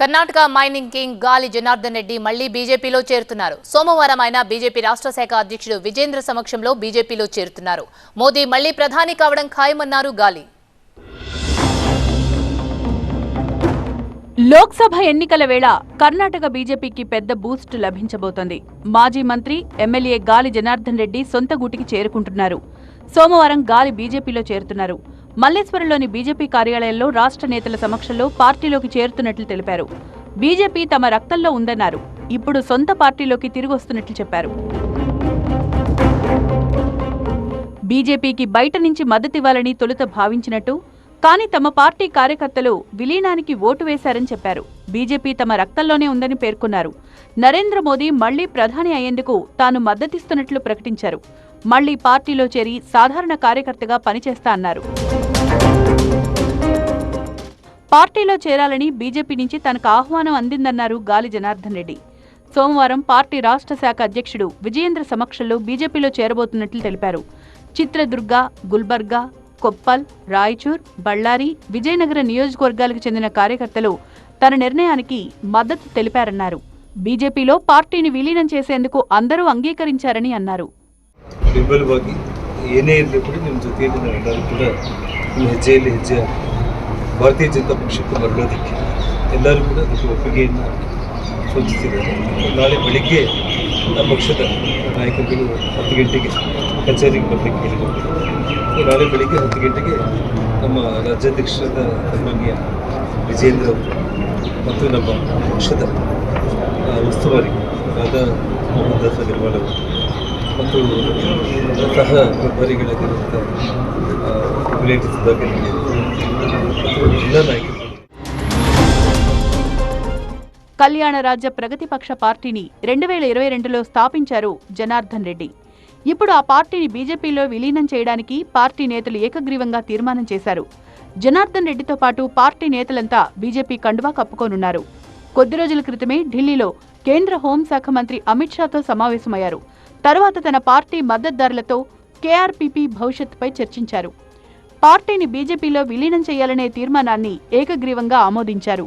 Karnataka mining king గాలి జనార్దన్ రెడ్డి మళ్ళీ బీజేపీలో చేరుతున్నారు. సోమవారం ఆయన బీజేపీ రాష్ట్ర శాఖ అధ్యక్షుడు విజేంద్ర సమక్షంలో బీజేపీలో చేరుతున్నారు. మోదీ మళ్ళీ ప్రధాని కావడం ఖాయమన్నారు గాలి. లోక్సభ ఎన్నికల వేళ కర్ణాటక బీజేపీకి పెద్ద బూస్ట్ లభించబోతోంది. మాజీ మంత్రి ఎమ్మెల్యే గాలి జనార్దన్ రెడ్డి సొంత గూటికి చేరుకుంటున్నారు. సోమవారం గాలి బీజేపీలో చేరుతున్నారు. మల్లేశ్వరంలోని బీజేపీ కార్యాలయంలో రాష్ట్ర నేతల సమక్షంలో పార్టీలోకి చేరుతున్నట్లు తెలిపారు. బీజేపీ తమ రక్తంలో ఉందన్నారు. ఇప్పుడు సొంత పార్టీలోకి తిరిగొస్తున్నట్లు చెప్పారు. బీజేపీకి బయట నుంచి మద్దతివ్వాలని తొలుత భావించినట్టు కానీ తమ పార్టీ కార్యకర్తలు విలీనానికి ఓటు వేశారని చెప్పారు. బీజేపీ తమ రక్తంలోనే ఉందని పేర్కొన్నారు. నరేంద్ర మోదీ మళ్ళీ ప్రధాని అయ్యేందుకు తాను మద్దతిస్తున్నట్లు ప్రకటించారు. మళ్ళీ పార్టీలో చేరి సాధారణ కార్యకర్తగా పనిచేస్తా అన్నారు. పార్టీలో చేరాలని బీజేపీ నుంచి తనకు ఆహ్వానం అందిందన్నారు గాలి జనార్దన్ రెడ్డి. సోమవారం పార్టీ రాష్ట్ర శాఖ అధ్యక్షుడు విజయేంద్ర సమక్షంలో బీజేపీలో చేరబోతున్నట్లు తెలిపారు. చిత్రదుర్గ గుల్బర్గా కొప్పల్ రాయచూర్ బళ్ళారి విజయనగర నియోజకవర్గాలకు చెందిన కార్యకర్తలు తన నిర్ణయానికి మద్దతు తెలిపారన్నారు. బీజేపీలో పార్టీని విలీనం చేసేందుకు అందరూ అంగీకరించారని అన్నారు. ಬೆಂಬಲವಾಗಿ ಏನೇ ಇರಲಿ ಕೂಡ ನಿಮ್ಮ ಜೊತೆಯಲ್ಲಿ ನಾವು ಎಲ್ಲರೂ ಕೂಡ ನಿಮ್ಮ ಹೆಜ್ಜೆಯಲ್ಲಿ ಹೆಜ್ಜೆ ಭಾರತೀಯ ಜನತಾ ಪಕ್ಷಕ್ಕೆ ಮರಳೋದಕ್ಕೆ ಎಲ್ಲರೂ ಕೂಡ ಅದಕ್ಕೆ ಒಪ್ಪಿಗೆಯನ್ನು ಸೂಚಿಸಿದ್ದಾರೆ. ನಾಳೆ ಬೆಳಿಗ್ಗೆ ನಮ್ಮ ಪಕ್ಷದ ನಾಯಕರುಗಳು ಹತ್ತು ಗಂಟೆಗೆ ಕಚೇರಿಗೆ ಬರಲಿಕ್ಕೆ ಹೇಳಿದ್ದಾರೆ. ನಾಳೆ ಬೆಳಿಗ್ಗೆ ಹತ್ತು ಗಂಟೆಗೆ ನಮ್ಮ ರಾಜ್ಯಾಧ್ಯಕ್ಷರಾದ ಸನ್ಮಾನ್ಯ ವಿಜೇಂದ್ರ ಅವರು ಮತ್ತು ನಮ್ಮ ಪಕ್ಷದ ಉಸ್ತುವಾರಿ ಆದ ಮೊಹಮ್ಮದ್ ಹಸನ್ ನಿರ್ಮಲ್ ಅವರು ಮತ್ತು ಸಹ ಪ್ರಭಾರಿಗಳಾಗಿರುವಂಥ ವಿಲೇಟಿ ಸುಧಾಕರ್ ರೆಡ್ಡಿ ಮತ್ತು ಎಲ್ಲ ನಾಯಕರು కళ్యాణ రాజ్య ప్రగతిపక్ష పార్టీని రెండు వేల ఇరవై రెండులో స్థాపించారు జనార్దన్ రెడ్డి ఇప్పుడు ఆ పార్టీని బీజేపీలో విలీనం చేయడానికి పార్టీ నేతలు ఏకగ్రీవంగా తీర్మానం చేశారు జనార్దన్ రెడ్డితో పాటు పార్టీ నేతలంతా బీజేపీ కండువా కప్పుకోనున్నారు కొద్ది రోజుల క్రితమే ఢిల్లీలో కేంద్ర హోంశాఖ మంత్రి అమిత్ షాతో సమావేశమయ్యారు తరువాత తన పార్టీ మద్దతుదారులతో కేఆర్పీపీ భవిష్యత్తుపై చర్చించారు. పార్టీని బీజేపీలో విలీనం చేయాలనే తీర్మానాన్ని ఏకగ్రీవంగా ఆమోదించారు.